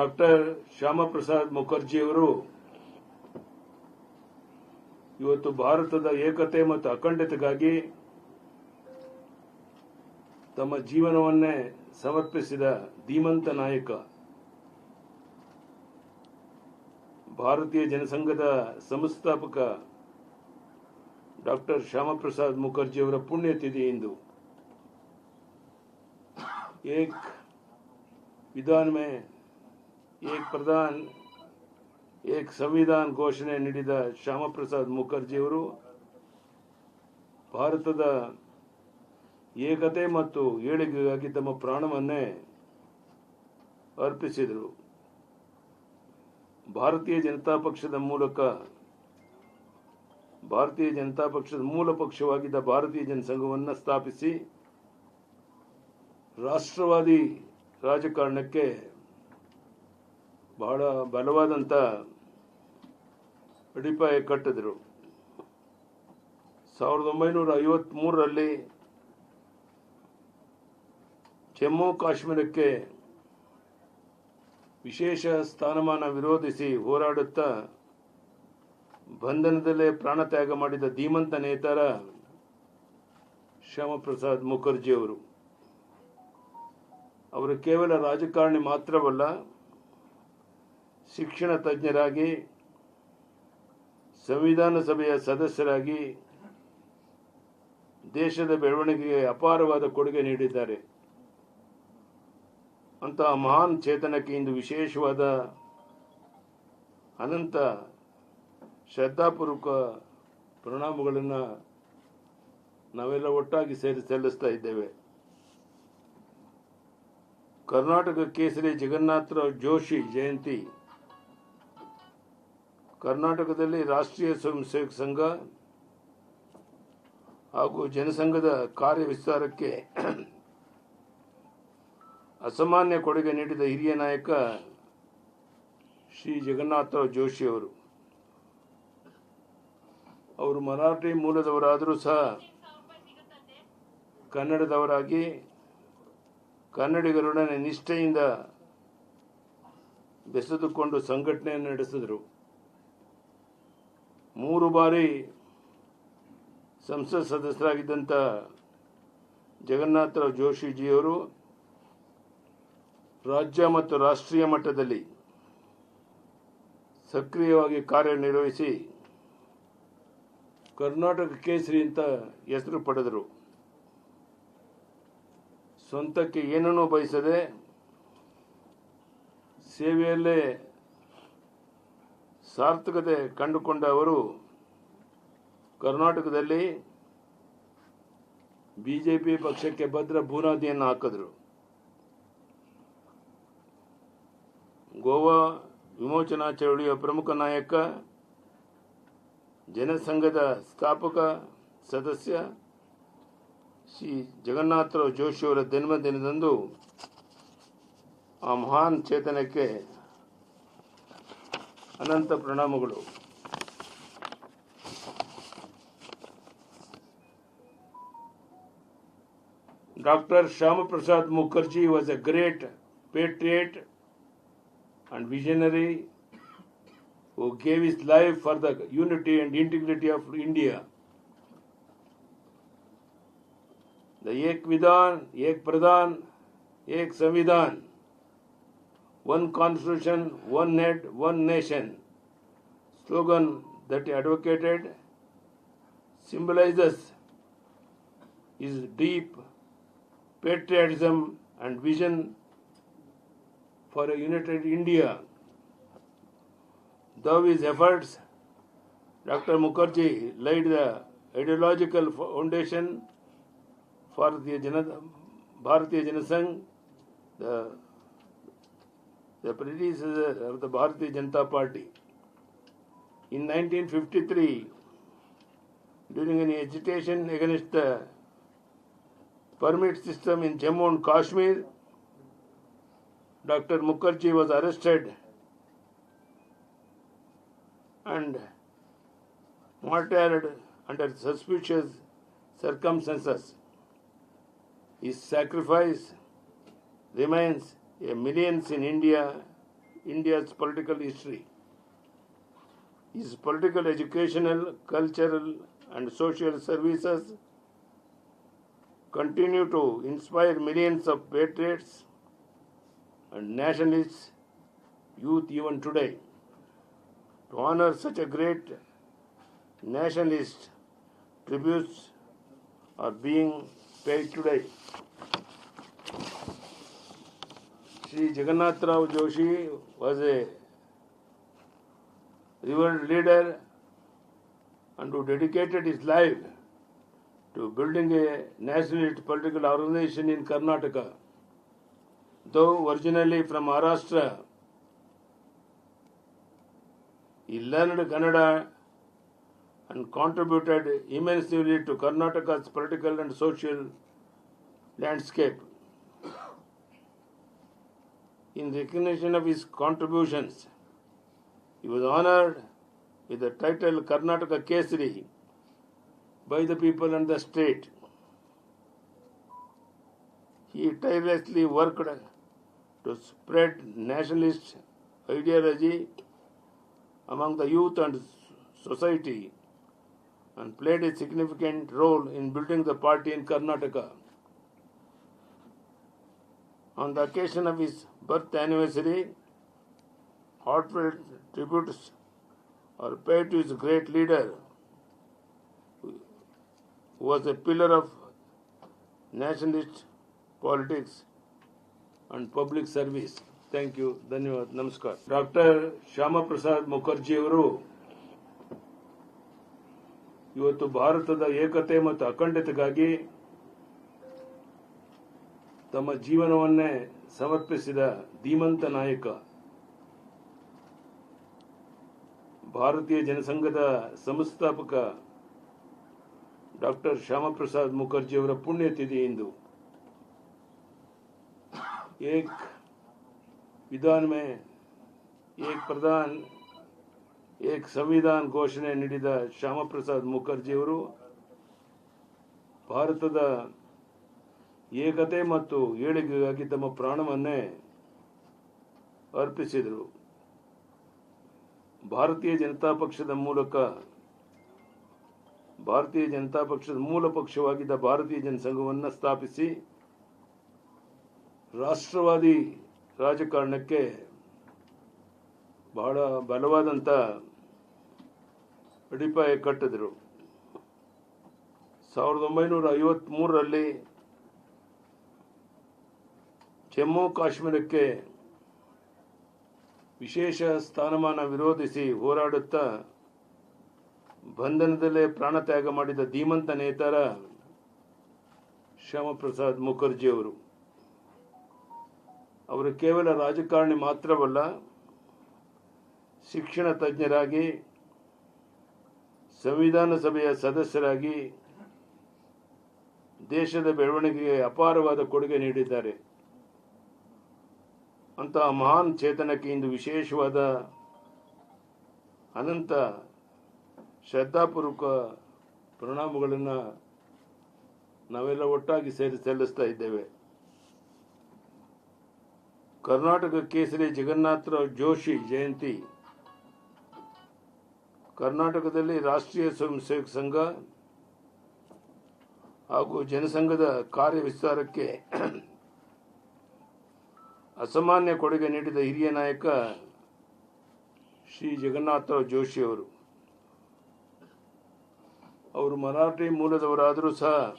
Doctor Shyamaprasad ಮುಖರ್ಜಿಯವರು ಇವತ್ತು ಭಾರತದ ಏಕತೆ ಮತ್ತು ಅಖಂಡತೆಗಾಗಿ ತಮ್ಮ ಜೀವನವನ್ನೇ ಸಮರ್ಪಿಸಿದ ಧೀಮಂತ ನಾಯಕ. ಭಾರತೀಯ ಜನಸಂಘದ ಸಂಸ್ಥಾಪಕ ಡಾಕ್ಟರ್ ಶ್ಯಾಮಪ್ರಸಾದ್ ಮುಖರ್ಜಿಯವರ ಪುಣ್ಯತಿಥಿ ಇಂದು. ಏಕ ವಿಧಾನ ಏಕ್ ಪ್ರಧಾನ್, ಏಕ್ ಸಂವಿಧಾನ್ ಘೋಷಣೆ ನೀಡಿದ ಶ್ಯಾಮಪ್ರಸಾದ್ ಮುಖರ್ಜಿಯವರು ಭಾರತದ ಏಕತೆ ಮತ್ತು ಏಳಿಗೆಗಾಗಿ ತಮ್ಮ ಪ್ರಾಣವನ್ನೇ ಅರ್ಪಿಸಿದರು. ಭಾರತೀಯ ಜನತಾ ಪಕ್ಷದ ಮೂಲಕ, ಭಾರತೀಯ ಜನತಾ ಪಕ್ಷದ ಮೂಲ ಪಕ್ಷವಾಗಿದ್ದ ಭಾರತೀಯ ಜನಸಂಘವನ್ನು ಸ್ಥಾಪಿಸಿ ರಾಷ್ಟ್ರವಾದಿ ರಾಜಕಾರಣಕ್ಕೆ ಬಹಳ ಬಲವಾದಂಥ ಅಡಿಪಾಯ ಕಟ್ಟಿದರು. ಸಾವಿರದ ಒಂಬೈನೂರ ಐವತ್ಮೂರರಲ್ಲಿ ಜಮ್ಮು ಕಾಶ್ಮೀರಕ್ಕೆ ವಿಶೇಷ ಸ್ಥಾನಮಾನ ವಿರೋಧಿಸಿ ಹೋರಾಡುತ್ತಾ ಬಂಧನದಲ್ಲೇ ಪ್ರಾಣತ್ಯಾಗ ಮಾಡಿದ ಧೀಮಂತ ನೇತಾರ ಶ್ಯಾಮಪ್ರಸಾದ್ ಮುಖರ್ಜಿಯವರು. ಅವರು ಕೇವಲ ರಾಜಕಾರಣಿ ಮಾತ್ರವಲ್ಲ ಶಿಕ್ಷಣ ತಜ್ಞರಾಗಿ, ಸಂವಿಧಾನ ಸಭೆಯ ಸದಸ್ಯರಾಗಿ ದೇಶದ ಬೆಳವಣಿಗೆಗೆ ಅಪಾರವಾದ ಕೊಡುಗೆ ನೀಡಿದ್ದಾರೆ. ಅಂತಹ ಮಹಾನ್ ಚೇತನಕ್ಕೆ ಇಂದು ವಿಶೇಷವಾದ ಅನಂತ ಶ್ರದ್ಧಾಪೂರ್ವಕ ಪ್ರಣಾಮಗಳನ್ನು ನಾವೆಲ್ಲ ಒಟ್ಟಾಗಿ ಸೇರಿ ಸಲ್ಲಿಸ್ತಾ ಇದ್ದೇವೆ. ಕರ್ನಾಟಕ ಕೇಸರಿ ಜಗನ್ನಾಥರಾವ್ ಜೋಶಿ ಜಯಂತಿ ಕರ್ನಾಟಕದಲ್ಲಿ ರಾಷ್ಟ್ರೀಯ ಸ್ವಯಂ ಸೇವಕ ಸಂಘ ಹಾಗೂ ಜನಸಂಘದ ಕಾರ್ಯ ವಿಸ್ತಾರಕ್ಕೆ ಅಸಾಮಾನ್ಯ ಕೊಡುಗೆ ನೀಡಿದ ಹಿರಿಯ ನಾಯಕ ಶ್ರೀ ಜಗನ್ನಾಥರಾವ್ ಜೋಶಿ ಅವರು. ಅವರು ಮರಾಠಿ ಮೂಲದವರಾದರೂ ಸಹ ಕನ್ನಡದವರಾಗಿ ಕನ್ನಡಿಗರೊಡನೆ ನಿಷ್ಠೆಯಿಂದ ಬೆಸೆದುಕೊಂಡು ಸಂಘಟನೆಯನ್ನು ನಡೆಸಿದರು. ಮೂರು ಬಾರಿ ಸಂಸತ್ ಸದಸ್ಯರಾಗಿದ್ದಂಥ ಜಗನ್ನಾಥರಾವ್ ಜೋಶಿಜಿಯವರು ರಾಜ್ಯ ಮತ್ತು ರಾಷ್ಟ್ರೀಯ ಮಟ್ಟದಲ್ಲಿ ಸಕ್ರಿಯವಾಗಿ ಕಾರ್ಯನಿರ್ವಹಿಸಿ ಕರ್ನಾಟಕ ಕೇಸರಿ ಅಂತ ಹೆಸರು ಪಡೆದರು. ಸ್ವಂತಕ್ಕೆ ಏನನ್ನೂ ಬಯಸದೆ ಸೇವೆಯಲ್ಲೇ ಸಾರ್ಥಕತೆ ಕಂಡುಕೊಂಡ ಅವರು ಕರ್ನಾಟಕದಲ್ಲಿ ಬಿಜೆಪಿ ಪಕ್ಷಕ್ಕೆ ಭದ್ರ ಬುನಾದಿಯನ್ನು ಹಾಕಿದ್ರು. ಗೋವಾ ವಿಮೋಚನಾ ಚಳವಳಿಯ ಪ್ರಮುಖ ನಾಯಕ, ಜನಸಂಘದ ಸ್ಥಾಪಕ ಸದಸ್ಯ ಶ್ರೀ ಜಗನ್ನಾಥರಾವ್ ಜೋಶಿಯವರ ಜನ್ಮದಿನದಂದು ಆ ಮಹಾನ್ ಚೇತನಕ್ಕೆ ಅನಂತ ಪ್ರಣಾಮಗಳು Dr. Shama Prasad Mukherjee was a great patriot and visionary who gave his life for the unity and integrity of India. The Ek Vidhan, Ek Pradhan, Ek Samvidhan, one constitution, one net, one nation slogan that he advocated symbolizes his deep patriotism and vision for a united India. Through his efforts, Dr. Mukherjee laid the ideological foundation for the Jana, Bharatiya Janasangh, the, the predecessor uh, of the Bharatiya Janata Party. In 1953, during an agitation against the permit system in Jammu and Kashmir, Dr. Mukherjee was arrested and martyred under suspicious circumstances. His sacrifice remains millions in India India's political history. His political, educational, cultural, and social services continue to inspire millions of patriots and nationalists, youth even today. To honor such a great nationalist, tributes are being paid today. Sri Jagannath Rao Joshi was a revered leader and who dedicated his life to building a nationalist political organization in Karnataka. Though originally from Maharashtra, he learned Kannada and contributed immensely to Karnataka's political and social landscape. In recognition of his contributions, he was honored with the title Karnataka Kesari by the people and the state. He tirelessly worked to spread nationalist ideology among the youth and society and played a significant role in building the party in Karnataka. On the occasion of his birth anniversary, heartfelt tributes are paid to his great leader, who was a pillar of nationalist politics and public service. Thank you ಧನ್ಯವಾದ ನಮಸ್ಕಾರ doctor Mukherjee ಅವರು ಇವತ್ತು ಭಾರತದ ಏಕತೆ ಮತ್ತು ಅಖಂಡತೆಗಾಗಿ ತಮ್ಮ ಜೀವನವನ್ನೇ ಸಮರ್ಪಿಸಿದ ಧೀಮಂತ ನಾಯಕ, ಭಾರತೀಯ ಜನಸಂಘದ ಸಂಸ್ಥಾಪಕ ಡಾಕ್ಟರ್ ಶ್ಯಾಮಪ್ರಸಾದ್ ಮುಖರ್ಜಿ ಅವರ ಪುಣ್ಯತಿಥಿ ಇಂದು. ಏಕ್ ವಿಧಾನ ಮೇ, ಏಕ್ ಪ್ರಧಾನ, ಏಕ್ ಸಂವಿಧಾನ ಘೋಷಣೆ ನೀಡಿದ ಶ್ಯಾಮಪ್ರಸಾದ್ ಮುಖರ್ಜಿ ಅವರು ಭಾರತದ ಏಕತೆ ಮತ್ತು ಏಳಿಗೆಗಾಗಿ ತಮ್ಮ ಪ್ರಾಣವನ್ನೇ ಅರ್ಪಿಸಿದರು. ಭಾರತೀಯ ಜನತಾ ಪಕ್ಷದ ಮೂಲಕ, ಭಾರತೀಯ ಜನತಾ ಪಕ್ಷದ ಮೂಲ ಪಕ್ಷವಾಗಿದ್ದ ಭಾರತೀಯ ಜನಸಂಘವನ್ನು ಸ್ಥಾಪಿಸಿ, ರಾಷ್ಟ್ರವಾದಿ ರಾಜಕಾರಣಕ್ಕೆ ಬಹಳ ಬಲವಾದಂಥ ಅಡಿಪಾಯ ಕಟ್ಟಿದರು. ಸಾವಿರದ ಒಂಬೈನೂರ ಐವತ್ಮೂರರಲ್ಲಿ ಜಮ್ಮು ಕಾಶ್ಮೀರಕ್ಕೆ ವಿಶೇಷ ಸ್ಥಾನಮಾನ ವಿರೋಧಿಸಿ ಹೋರಾಡುತ್ತಾ ಬಂಧನದಲ್ಲೇ ಪ್ರಾಣತ್ಯಾಗ ಮಾಡಿದ ಧೀಮಂತ ನೇತಾರ ಶ್ಯಾಮಪ್ರಸಾದ್ ಮುಖರ್ಜಿ ಅವರು ಅವರು ಕೇವಲ ರಾಜಕಾರಣಿ ಮಾತ್ರವಲ್ಲ, ಶಿಕ್ಷಣ ತಜ್ಞರಾಗಿ, ಸಂವಿಧಾನ ಸಭೆಯ ಸದಸ್ಯರಾಗಿ ದೇಶದ ಬೆಳವಣಿಗೆಗೆ ಅಪಾರವಾದ ಕೊಡುಗೆ ನೀಡಿದ್ದಾರೆ. ಅಂತಹ ಮಹಾನ್ ಚೇತನಕ್ಕೆ ಇಂದು ವಿಶೇಷವಾದ ಅನಂತ ಶ್ರದ್ಧಾಪೂರ್ವಕ ಪ್ರಣಾಮಗಳನ್ನು ನಾವೆಲ್ಲ ಒಟ್ಟಾಗಿ ಸೇರಿ ಸಲ್ಲಿಸ್ತಾ ಇದ್ದೇವೆ. ಕರ್ನಾಟಕ ಕೇಸರಿ ಜಗನ್ನಾಥರಾವ್ ಜೋಶಿ ಜಯಂತಿ. ಕರ್ನಾಟಕದಲ್ಲಿ ರಾಷ್ಟ್ರೀಯ ಸ್ವಯಂ ಸೇವಕ ಸಂಘ ಹಾಗೂ ಜನಸಂಘದ ಕಾರ್ಯ ವಿಸ್ತಾರಕ್ಕೆ ಅಸಾಮಾನ್ಯ ಕೊಡುಗೆ ನೀಡಿದ ಹಿರಿಯ ನಾಯಕ ಶ್ರೀ ಜಗನ್ನಾಥರಾವ್ ಜೋಶಿ ಅವರು. ಅವರು ಮರಾಠಿ ಮೂಲದವರಾದರೂ ಸಹ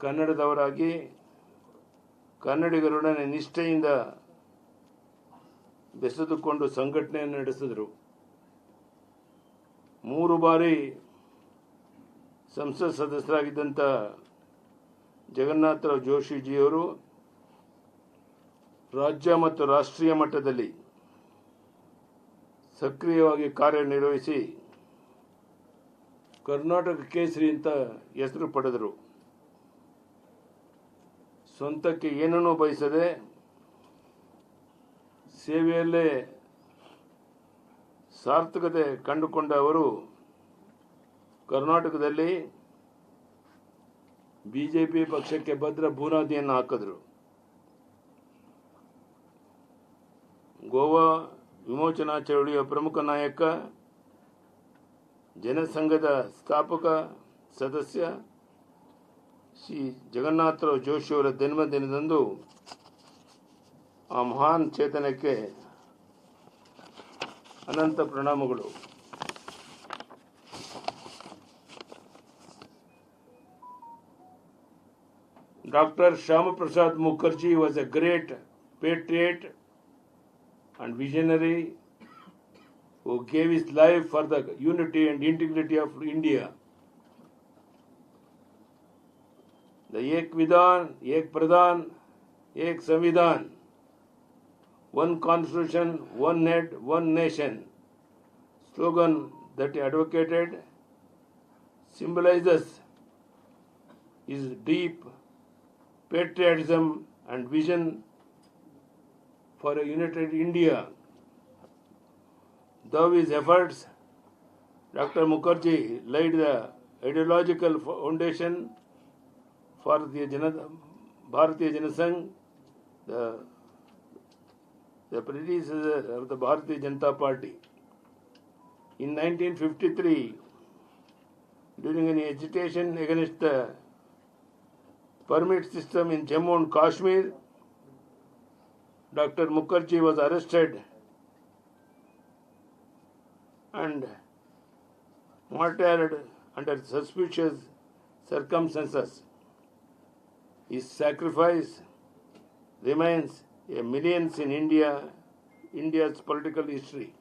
ಕನ್ನಡದವರಾಗಿ ಕನ್ನಡಿಗರೊಡನೆ ನಿಷ್ಠೆಯಿಂದ ಬೆಸೆದುಕೊಂಡು ಸಂಘಟನೆಯನ್ನು ನಡೆಸಿದರು. ಮೂರು ಬಾರಿ ಸಂಸತ್ ಸದಸ್ಯರಾಗಿದ್ದಂಥ ಜಗನ್ನಾಥರಾವ್ ಜೋಶಿಜಿಯವರು ರಾಜ್ಯ ಮತ್ತು ರಾಷ್ಟ್ರೀಯ ಮಟ್ಟದಲ್ಲಿ ಸಕ್ರಿಯವಾಗಿ ಕಾರ್ಯನಿರ್ವಹಿಸಿ ಕರ್ನಾಟಕ ಕೇಸರಿ ಅಂತ ಹೆಸರು ಪಡೆದರು. ಸ್ವಂತಕ್ಕೆ ಏನನ್ನೂ ಬಯಸದೆ ಸೇವೆಯಲ್ಲೇ ಸಾರ್ಥಕತೆ ಕಂಡುಕೊಂಡ ಅವರು ಕರ್ನಾಟಕದಲ್ಲಿ ಬಿಜೆಪಿ ಪಕ್ಷಕ್ಕೆ ಭದ್ರ ಬುನಾದಿಯನ್ನು ಹಾಕಿದ್ರು. ಗೋವಾ ವಿಮೋಚನಾ ಚಳುವಳಿಯ ಪ್ರಮುಖ ನಾಯಕ, ಜನಸಂಘದ ಸ್ಥಾಪಕ ಸದಸ್ಯ ಶ್ರೀ ಜಗನ್ನಾಥರಾವ್ ಜೋಶಿಯವರ ಜನ್ಮದಿನದಂದು ಆ ಮಹಾನ್ ಚೇತನಕ್ಕೆ ಅನಂತ ಪ್ರಣಾಮಗಳು. Doctor Shyamaprasad Mukherjee was a great patriot. And visionary who gave his life for the unity and integrity of India. The Ek Vidhan, Ek Pradhan, Ek Samvidhan, one constitution, one head, one nation slogan that he advocated symbolizes his deep patriotism and vision for a united India. Though his efforts, Dr. Mukherjee laid the ideological foundation for the Janata, Bharatiya Janasangh, the, the predecessor of the Bharatiya Janata Party. In 1953, during an agitation against the permit system in Jammu and Kashmir, Dr. Mukherjee was arrested and martyred under suspicious circumstances. His sacrifice remains a millions in India, India's political history.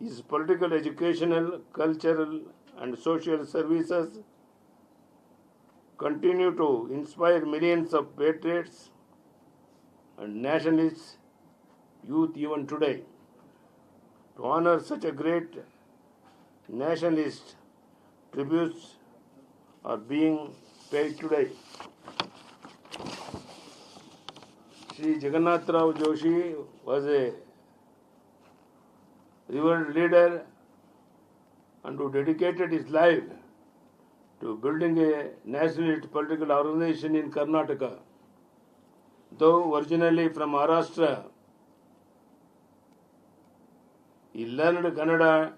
His political, educational, cultural, and social services continue to inspire millions of patriots and nationalists, youth even today. To honor such a great nationalist, tributes are being paid today. Sri Jagannath Rao Joshi was a revered leader and who dedicated his life to building a nationalist political organization in Karnataka. Though originally from Maharashtra, he learned Kannada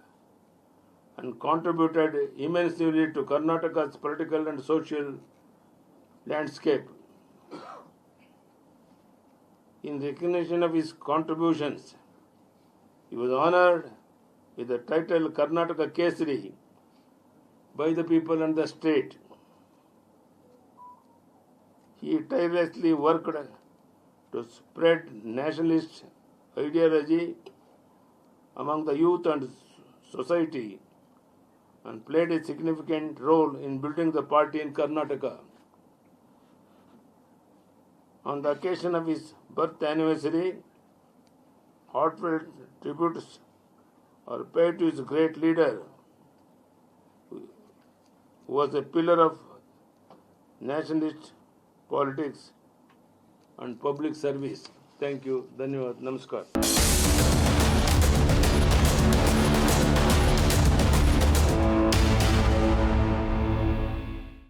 and contributed immensely to Karnataka's political and social landscape. In recognition of his contributions, he was honored with the title Karnataka Kesari by the people and the state. He tirelessly worked to spread nationalist ideology among the youth and society and played a significant role in building the party in Karnataka. On the occasion of his birth anniversary, heartfelt tributes are paid to his great leader, who was a pillar of nationalist politics and public service. Thank you. Dhanyavad. Namaskar.